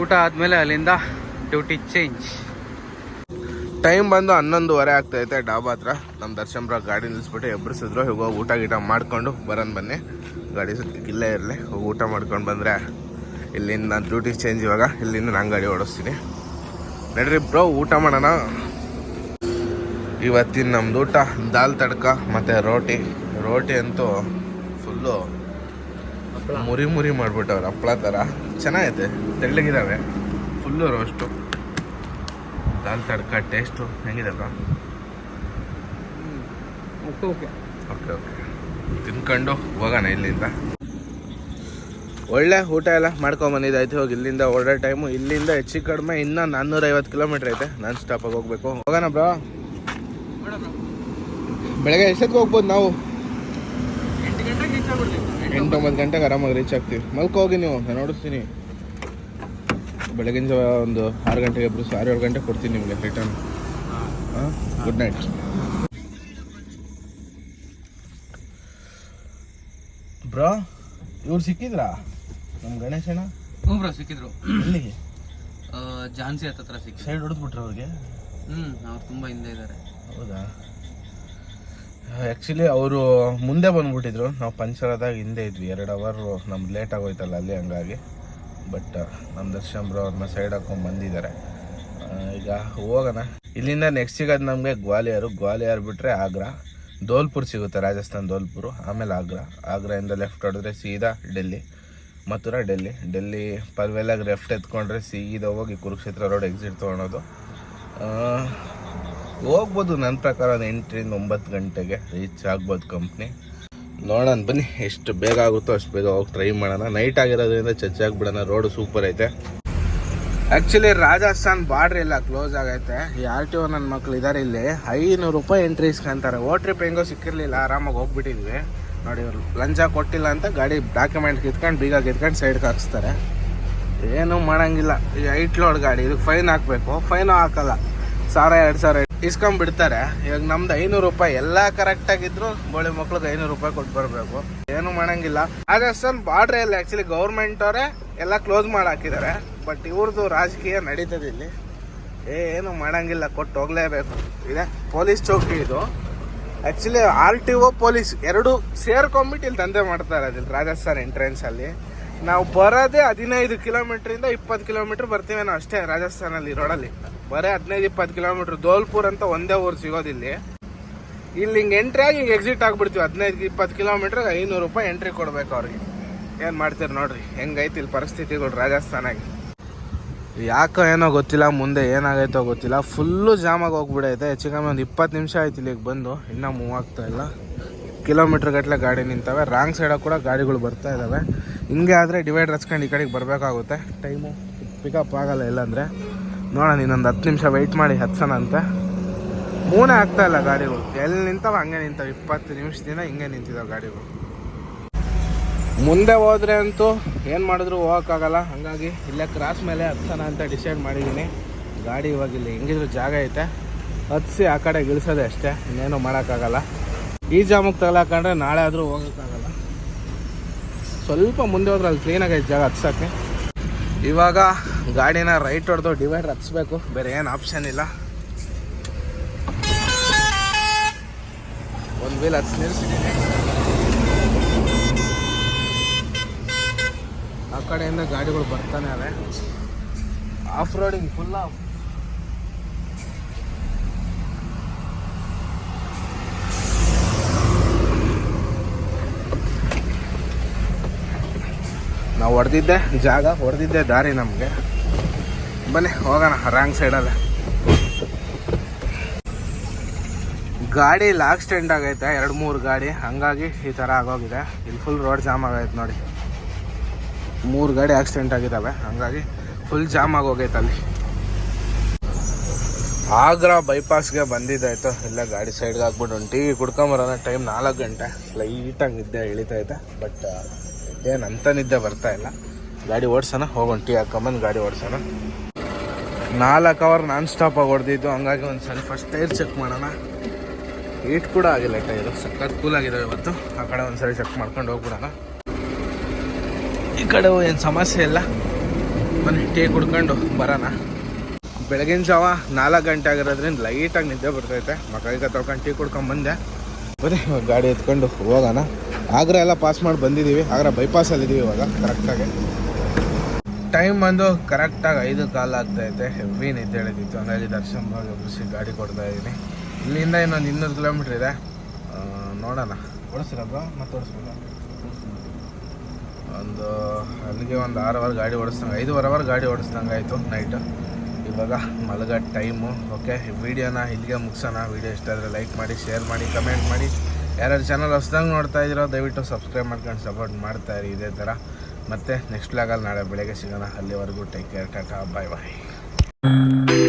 ಊಟ ಆದ್ಮೇಲೆ ಅಲ್ಲಿಂದ ಡ್ಯೂಟಿ ಚೇಂಜ್ ಟೈಮ್ ಬಂದು ಹನ್ನೊಂದುವರೆ ಆಗ್ತೈತೆ ಡಾಬಾ ಹತ್ರ. ನಮ್ಮ ದರ್ಶನ್ ಬ್ರ ಗಾಡಿ ನಿಲ್ಲಿಸ್ಬಿಟ್ಟು ಎಬ್ಬರಿಸಿದ್ರು ಹೋಗಿ ಊಟ ಗೀಟ ಮಾಡ್ಕೊಂಡು ಬರೋಣ ಬನ್ನಿ. ಗಾಡಿ ಇಲ್ಲೇ ಇರಲಿ. ಹೋಗಿ ಊಟ ಮಾಡ್ಕೊಂಡು ಬಂದರೆ ಇಲ್ಲಿಂದ ನಾನು ಡ್ಯೂಟಿ ಚೇಂಜ್ ಇವಾಗ. ಇಲ್ಲಿಂದ ನಾನು ಗಾಡಿ ಓಡಿಸ್ತೀನಿ. ನಡ್ರಿ ಬ್ರೋ, ಊಟ ಮಾಡೋಣ. ಇವತ್ತಿನ ನಮ್ಮದು ಊಟ. ದಾಲ್ ತಡ್ಕ ಮತ್ತು ರೋಟಿ. ರೋಟಿ ಅಂತೂ ಫುಲ್ಲು ಮುರಿ ಮುರಿ ಮಾಡಿಬಿಟ್ಟವ್ರೆ. ಹಪ್ಪಳ ಥರ ಚೆನ್ನಾಗೈತೆ. ತೆಳ್ಳಗಿದ್ದಾವೆ full roast dal tadka taste ಹೆಂಗಿದೆ ಅಲ್ವಾ ಓಕೆ ಓಕೆ. Okay okay. ತಿನ್ಕೊಂಡು ಹೋಗೋಣ ಇಲ್ಲಿಂದ. ಒಳ್ಳೆ ಊಟ ಎಲ್ಲ ಮಾಡ್ಕೊಂಬಂದಿದ್ದಾಯ್ತು ಹೋಗಿ ಇಲ್ಲಿಂದ ಓಡೋ ಟೈಮು ಇಲ್ಲಿಂದ ಹೆಚ್ಚು ಕಡಿಮೆ ಇನ್ನೂ ನಾನ್ನೂರೈವತ್ತು ಕಿಲೋಮೀಟ್ರ್ ಐತೆ. ನಾನ್ ಸ್ಟಾಪಾಗಿ ಹೋಗ್ಬೇಕು. ಹೋಗೋಣ ಬ್ರೋ. ಬೆಳಗ್ಗೆ ಎಷ್ಟೊತ್ತಿಗೆ ಹೋಗ್ಬೋದು ನಾವು? ಎಂಟು ಒಂಬತ್ತು ಗಂಟೆಗೆ ಆರಾಮಾಗಿ ರೀಚ್ ಆಗ್ತೀವಿ. ಮಲ್ಕೋಗಿ ಹೋಗಿ ನೀವು ನಾನು ನೋಡಿಸ್ತೀನಿ. ಬೆಳಗಿನ ಜಾವ ಒಂದು ಆರು ಗಂಟೆಗೆ ಇಬ್ಬರು ಆರು ಏಳು ಗಂಟೆಗೆ ಕೊಡ್ತೀನಿ ನಿಮಗೆ ರಿಟರ್ನ್ ಹಾಂ ಗುಡ್ ನೈಟ್ ಬ್ರೋ ಇವ್ರು ಸಿಕ್ಕಿದ್ರಾ? ನಮ್ಮ ಗಣೇಶಣ್ಣ ಹ್ಞೂ ಬ್ರೋ ಸಿಕ್ಕಿದ್ರು. ಎಲ್ಲಿಗೆ? ಝಾನ್ಸಿ ಹತ್ತತ್ರ ಸಿಕ್ಕಿ ಸೈಡ್ ಹೊಡೆದ್ಬಿಟ್ರೆ ಅವ್ರಿಗೆ? ಹ್ಞೂ ಅವ್ರು ತುಂಬ ಹಿಂದೆ ಇದ್ದಾರೆ. ಹೌದಾ? ಆ್ಯಕ್ಚುಲಿ ಅವರು ಮುಂದೆ ಬಂದ್ಬಿಟ್ಟಿದ್ರು. ನಾವು ಪಂಚರ್ ಆದಾಗ ಹಿಂದೆ ಇದ್ವಿ. ಎರಡು ಅವರು ನಮ್ಗೆ ಲೇಟ್ ಆಗೋಯ್ತಲ್ಲ ಅಲ್ಲಿ ಹಂಗಾಗಿ. ಬಟ್ ನಮ್ಮ ದರ್ಶನ್ ಬ್ರೋ ಅವ್ರನ್ನ ಸೈಡ್ ಹಾಕೊಂಡು ಬಂದಿದ್ದಾರೆ. ಈಗ ಹೋಗೋಣ. ಇಲ್ಲಿಂದ ನೆಕ್ಸ್ಟ್ ಸಿಗೋದು ನಮಗೆ ಗ್ವಾಲಿಯರು. ಗ್ವಾಲಿಯರ್ ಬಿಟ್ಟರೆ ಆಗ್ರಾ. ಧೋಲ್ಪುರ್ ಸಿಗುತ್ತೆ, ರಾಜಸ್ಥಾನ್ ಧೋಲ್ಪುರ್ ಆಮೇಲೆ ಆಗ್ರಾ. ಆಗ್ರಾಯಿಂದ ಲೆಫ್ಟ್ ಹೊಡೆದ್ರೆ ಸೀದಾ ಡೆಲ್ಲಿ, ಮಥುರಾ, ಡೆಲ್ಲಿ. ಡೆಲ್ಲಿ ಪರ್ವೆಲಾಗಿ ಲೆಫ್ಟ್ ಎತ್ಕೊಂಡ್ರೆ ಸೀದಾ ಹೋಗಿ ಕುರುಕ್ಷೇತ್ರ ರೋಡ್ ಎಕ್ಸಿಟ್ ತೊಗೊಳೋದು. ಹೋಗ್ಬೋದು. ನನ್ನ ಪ್ರಕಾರ ಒಂದು ಎಂಟರಿಂದ ಒಂಬತ್ತು ಗಂಟೆಗೆ ರೀಚ್ ಆಗ್ಬೋದು ಕಂಪ್ನಿ ನೋಡೋಣ, ಬನ್ನಿ. ಎಷ್ಟು ಬೇಗ ಆಗುತ್ತೋ ಅಷ್ಟು ಬೇಗ ಹೋಗಿ ಟ್ರೈ ಮಾಡೋಣ. ನೈಟ್ ಆಗಿರೋದ್ರಿಂದ ಚರ್ಚೆ ಬಿಡೋಣ ರೋಡ್ ಸೂಪರ್ ಐತೆ. ಆ್ಯಕ್ಚುಲಿ ರಾಜಸ್ಥಾನ್ ಬಾರ್ಡ್ರ್ ಎಲ್ಲ ಕ್ಲೋಸ್ ಆಗೈತೆ. ಈ ಆರ್ ಟಿ ಒ ನನ್ನ ಮಕ್ಳು ಇದ್ದಾರೆ ಇಲ್ಲಿ. ಐನೂರು ರೂಪಾಯಿ ಎಂಟ್ರಿ ಇಸ್ಕೊಂತಾರೆ. ಟ್ರಿಪ್ ಹೆಂಗೋ ಸಿಕ್ಕಿರಲಿಲ್ಲ. ಆರಾಮಾಗಿ ಹೋಗ್ಬಿಟ್ಟಿದ್ವಿ. ನೋಡಿ ಇವ್ರು ಲಂಚ ಕೊಟ್ಟಿಲ್ಲ ಅಂತ ಗಾಡಿ ಡಾಕ್ಯುಮೆಂಟ್ ಕಿತ್ಕೊಂಡು, ಬೀಗ ಕಿತ್ಕೊಂಡು ಸೈಡ್ಗೆ ಹಾಕಿಸ್ತಾರೆ. ಏನೂ ಮಾಡೋಂಗಿಲ್ಲ. ಈ ಐಟ್ ಲೋಡ್ ಗಾಡಿ. ಇದಕ್ಕೆ ಫೈನ್ ಹಾಕಬೇಕು. ಫೈನು ಹಾಕಲ್ಲ. ಸಾವಿರ, ಎರಡು ಸಾವಿರ ಇಸ್ಕೊಂಡ್ಬಿಡ್ತಾರೆ ಇವಾಗ ನಮ್ದು ಐನೂರು ರೂಪಾಯಿ ಎಲ್ಲ ಕರೆಕ್ಟಾಗಿದ್ರು ಬೋಳಿ ಮಕ್ಳಿಗೆ ಐನೂರು ರೂಪಾಯಿ ಕೊಟ್ಟು ಬರಬೇಕು. ಏನು ಮಾಡಂಗಿಲ್ಲ. ರಾಜಸ್ಥಾನ್ ಬಾರ್ಡರ್ ಇಲ್ಲ ಆ್ಯಕ್ಚುಲಿ ಗೌರ್ಮೆಂಟ್ ಅವರೇ ಎಲ್ಲ ಕ್ಲೋಸ್ ಮಾಡಿ ಹಾಕಿದ್ದಾರೆ ಬಟ್ ಇವ್ರದ್ದು ರಾಜಕೀಯ ನಡೀತದೆ ಇಲ್ಲಿ. ಏನು ಮಾಡಂಗಿಲ್ಲ ಕೊಟ್ಟು ಹೋಗ್ಲೇಬೇಕು. ಇದೆ ಪೊಲೀಸ್ ಚೌಕಿ ಇದು. Actually R T O police ಎರಡು ಸೇರ್ಕೊಂಬಿಟ್ಟು ಇಲ್ಲಿ ದಂಧೆ ಮಾಡ್ತಾರೆ ಅದಿಲ್ಲಿ ರಾಜಸ್ಥಾನ್ ಎಂಟ್ರೆನ್ಸ್ ಅಲ್ಲಿ. ನಾವು ಬರೋದೇ ಹದಿನೈದು ಕಿಲೋಮೀಟ್ರಿಂದ ಇಪ್ಪತ್ತು ಕಿಲೋಮೀಟ್ರ್ ಬರ್ತೀವಿ ನಾವು ಅಷ್ಟೇ ರಾಜಸ್ಥಾನಲ್ಲಿ, ರೋಡಲ್ಲಿ. ಬರೀ ಹದಿನೈದು, ಇಪ್ಪತ್ತು ಕಿಲೋಮೀಟ್ರ್. ಧೋಲ್ಪುರ್ ಅಂತ ಒಂದೇ ಊರು ಸಿಗೋದಿಲ್ಲಿ ಇಲ್ಲಿ. ಹಿಂಗೆ ಎಂಟ್ರಿ ಆಗಿ ಹಿಂಗೆ ಎಕ್ಸಿಟ್ ಆಗಿಬಿಡ್ತೀವಿ. ಹದಿನೈದು, ಇಪ್ಪತ್ತು ಕಿಲೋಮೀಟ್ರಿಗೆ ಐನೂರು ರೂಪಾಯಿ ಎಂಟ್ರಿ ಕೊಡಬೇಕು ಅವ್ರಿಗೆ. ಏನು ಮಾಡ್ತೀರಿ ನೋಡ್ರಿ. ಹೆಂಗೈತಿ ಇಲ್ಲಿ ಪರಿಸ್ಥಿತಿಗಳು ರಾಜಸ್ಥಾನಾಗಿ. ಯಾಕೋ ಏನೋ ಗೊತ್ತಿಲ್ಲ, ಮುಂದೆ ಏನಾಗೈತೋ ಗೊತ್ತಿಲ್ಲ. ಫುಲ್ಲು ಜಾಮಾಗಿ ಹೋಗ್ಬಿಡೈತೆ. ಹೆಚ್ಚು ಕಮ್ಮಿ ಒಂದು ಇಪ್ಪತ್ತು ನಿಮಿಷ ಆಯ್ತು ಇಲ್ಲಿಗೆ ಬಂದು. ಇನ್ನೂ ಮೂವ್ ಆಗ್ತಾ ಇಲ್ಲ. ಕಿಲೋಮೀಟ್ರ್ ಗಟ್ಟಲೆ ಗಾಡಿ ನಿಂತವೆ. ರಾಂಗ್ ಸೈಡಾಗ ಕೂಡ ಗಾಡಿಗಳು ಬರ್ತಾ ಇದ್ದಾವೆ ಹಿಂಗೆ ಆದರೆ ಡಿವೈಡ್ ಹಚ್ಕೊಂಡು ಈ ಕಡೆಗೆ ಬರಬೇಕಾಗುತ್ತೆ. ಟೈಮು ಪಿಕಪ್ ಆಗಲ್ಲ ಇಲ್ಲಾಂದರೆ. ನೋಡೋಣ, ಇನ್ನೊಂದು ಹತ್ತು ನಿಮಿಷ ವೆಯ್ಟ್ ಮಾಡಿ ಹತ್ಸೋಣ ಅಂತ. ಮೂನೇ ಆಗ್ತಾಯಿಲ್ಲ ಗಾಡಿಗಳು. ಎಲ್ಲಿ ನಿಂತವ, ಹಂಗೆ ನಿಂತವೆ. ಇಪ್ಪತ್ತು ನಿಮಿಷದಿಂದ ಹಿಂಗೆ ನಿಂತಿದ್ದಾವೆ ಗಾಡಿಗಳು. ಮುಂದೆ ಹೋದ್ರೆ ಅಂತೂ ಏನು ಮಾಡಿದ್ರು ಹೋಗೋಕ್ಕಾಗಲ್ಲ. ಹಾಗಾಗಿ ಇಲ್ಲೇ ಕ್ರಾಸ್ ಮೇಲೆ ಹತ್ಸೋಣ ಅಂತ ಡಿಸೈಡ್ ಮಾಡಿದ್ದೀನಿ ಗಾಡಿ ಇವಾಗ ಇಲ್ಲಿ ಹೆಂಗಿದ್ರು ಜಾಗ ಐತೆ. ಹತ್ಸಿ ಆ ಕಡೆ ಇಳಿಸೋದೆ ಅಷ್ಟೇ. ಇನ್ನೇನು ಮಾಡೋಕ್ಕಾಗಲ್ಲ. ಈ ಜಾಮಕ್ಕೆ ತಗಲಾಕಂಡ್ರೆ ನಾಳೆ ಆದರೂ ಹೋಗೋಕ್ಕಾಗಲ್ಲ. ಸ್ವಲ್ಪ ಮುಂದೆ ಹೋದ್ರೆ ಅಲ್ಲಿ ಕ್ಲೀನಾಗೈತೆ ಜಾಗ ಹತ್ಸೋಕ್ಕೆ. ಇವಾಗ ಗಾಡಿನ ರೈಟ್ ಹೊಡೆದು ಡಿವೈಡರ್ ಹತ್ಸ್ಬೇಕು. ಬೇರೆ ಏನು ಆಪ್ಷನ್ ಇಲ್ಲ. ಒಂದು ವೀಲ್ ಹತ್ಸಿ ನಿಲ್ಸಿದ್ದೀನಿ ಆ ಕಡೆಯಿಂದ ಗಾಡಿಗಳು ಬರ್ತಾನೆ ಅವೆ. ಆಫ್ ರೋಡಿಂಗ್ ಫುಲ್ ನಾವು ಹೊಡೆದಿದ್ದೆ, ಜಾಗ ಹೊಡೆದಿದ್ದೆ, ದಾರಿ ನಮಗೆ. ಬನ್ನಿ, ಹೋಗೋಣ ರಾಂಗ್ ಸೈಡಲ್ಲೇ ಗಾಡಿ ಲಾಕ್ ಸ್ಟ್ಯಾಂಡ್ ಆಗೈತೆ, ಎರಡು ಮೂರು ಗಾಡಿ. ಹಂಗಾಗಿ ಈ ಥರ ಆಗೋಗಿದೆ. ಇಲ್ಲಿ ಫುಲ್ ರೋಡ್ ಜಾಮ್ ಆಗೈತೆ ನೋಡಿ. ಮೂರು ಗಾಡಿ ಆಕ್ಸಿಡೆಂಟ್ ಆಗಿದ್ದಾವೆ ಹಂಗಾಗಿ ಫುಲ್ ಜಾಮ್ ಆಗೋಗೈತೆ ಅಲ್ಲಿ. ಆಗ್ರಾ ಬೈಪಾಸ್ಗೆ ಬಂದಿದ್ದಾಯ್ತು. ಇಲ್ಲ ಗಾಡಿ ಸೈಡ್ಗೆ ಹಾಕ್ಬಿಟ್ಟು ಟೀ ಕುಡ್ಕೊಂಬರೋಣ ಟೈಮ್ ನಾಲ್ಕು ಗಂಟೆ. ಲೈಟಾಗಿ ನಿದ್ದೆ ಇಳಿತೈತೆ ಬಟ್ ಏನು ಅಂತ ನಿದ್ದೆ ಬರ್ತಾ ಇಲ್ಲ. ಗಾಡಿ ಓಡಿಸೋಣ, ಹೋಗೋಣ, ಟೀ ಹಾಕೊಂಬಂದು ಗಾಡಿ ಓಡಿಸೋಣ. ನಾಲ್ಕು ಅವರ್ ನಾನ್ ಸ್ಟಾಪಾಗಿ ಹೊಡೆದಿದ್ದು, ಹಂಗಾಗಿ ಒಂದು ಸಲ ಫಸ್ಟ್ ಟೈರ್ ಚೆಕ್ ಮಾಡೋಣ. ಹೀಟ್ ಕೂಡ ಆಗಿಲ್ಲ ಟೈರು ಸಖತ್ ಕೂಲ್ ಆಗಿದೆ ಇವತ್ತು. ಆ ಕಡೆ ಒಂದ್ಸರಿ ಚೆಕ್ ಮಾಡ್ಕೊಂಡು ಹೋಗ್ಬಿಡೋಣ. ಈ ಕಡೆ ಏನು ಸಮಸ್ಯೆ ಇಲ್ಲ. ಮನೆ ಟೀ ಕುಡ್ಕೊಂಡು ಬರೋಣ. ಬೆಳಗಿನ ಜಾವ ನಾಲ್ಕು ಗಂಟೆ ಆಗಿರೋದ್ರಿಂದ ಲೈಟಾಗಿ ನಿದ್ದೆ ಬರ್ತೈತೆ. ಮಕ್ಕಳಿಗೆ ತೊಳ್ಕೊಂಡು ಟೀ ಕುಡ್ಕೊಂಡು ಬಂದೆ. ಬರೀ ಗಾಡಿ ಎತ್ಕೊಂಡು ಹೋಗೋಣ. ಆಗ್ರ ಎಲ್ಲ ಪಾಸ್ ಮಾಡಿ ಬಂದಿದ್ದೀವಿ. ಆಗ್ರ ಬೈಪಾಸಲ್ಲಿದ್ದೀವಿ ಇವಾಗ ಕರೆಕ್ಟಾಗಿ ಟೈಮ್ ಬಂದು ಕರೆಕ್ಟಾಗಿ ಐದು ಆಗ್ತಾ ಇದೆ. ಹೆವಿ ನಿದ್ದೆ ಹೇಳಿದಿತ್ತು ಹಂಗಾಗಿ ದರ್ಶನ್ ಭಾಗ ಎಬ್ಬಿಸಿ ಗಾಡಿ ಕೊಡ್ತಾ ಇದ್ದೀನಿ ಇಲ್ಲಿಂದ ಇನ್ನೊಂದು ಇನ್ನೂರು ಕಿಲೋಮೀಟ್ರ್ ಇದೆ. ನೋಡೋಣ. ಓಡಿಸ್ರಬ್ಬ ಮತ್ತೆ ಓಡಿಸ್ಬೋದ? ಒಂದು, ಅಲ್ಲಿಗೆ ಒಂದು ಆರು ಅವರ್ ಗಾಡಿ ಓಡಿಸ್ದಂಗೆ, ಐದೂವರೆ ಅವರ್ ಗಾಡಿ ಓಡಿಸ್ದಂಗೆ ಆಯಿತು ನೈಟು ಇವಾಗ ಮಲಗೋ ಟೈಮು ಓಕೆ ವಿಡಿಯೋನ ಇಲ್ಲಿಗೆ ಮುಗಿಸೋಣ. ವೀಡಿಯೋ ಇಷ್ಟ ಆದರೆ ಲೈಕ್ ಮಾಡಿ ಶೇರ್ ಮಾಡಿ ಕಮೆಂಟ್ ಮಾಡಿ. ಯಾರ್ಯಾರು ಚಾನಲ್ ಹೊಸ್ದಂಗೆ ನೋಡ್ತಾ ಇದ್ದೀರೋ, ದಯವಿಟ್ಟು ಸಬ್ಸ್ಕ್ರೈಬ್ ಮಾಡ್ಕೊಂಡು ಸಪೋರ್ಟ್ ಮಾಡ್ತಾ ಇರಿ, ಇದೇ ಥರ ಮತ್ತೆ ನೆಕ್ಸ್ಟ್ ಲಾಗಲ್ಲಿ ನಾಳೆ ಬೆಳಗ್ಗೆ ಸಿಗೋಣ. ಅಲ್ಲಿವರೆಗೂ take care tata bye bye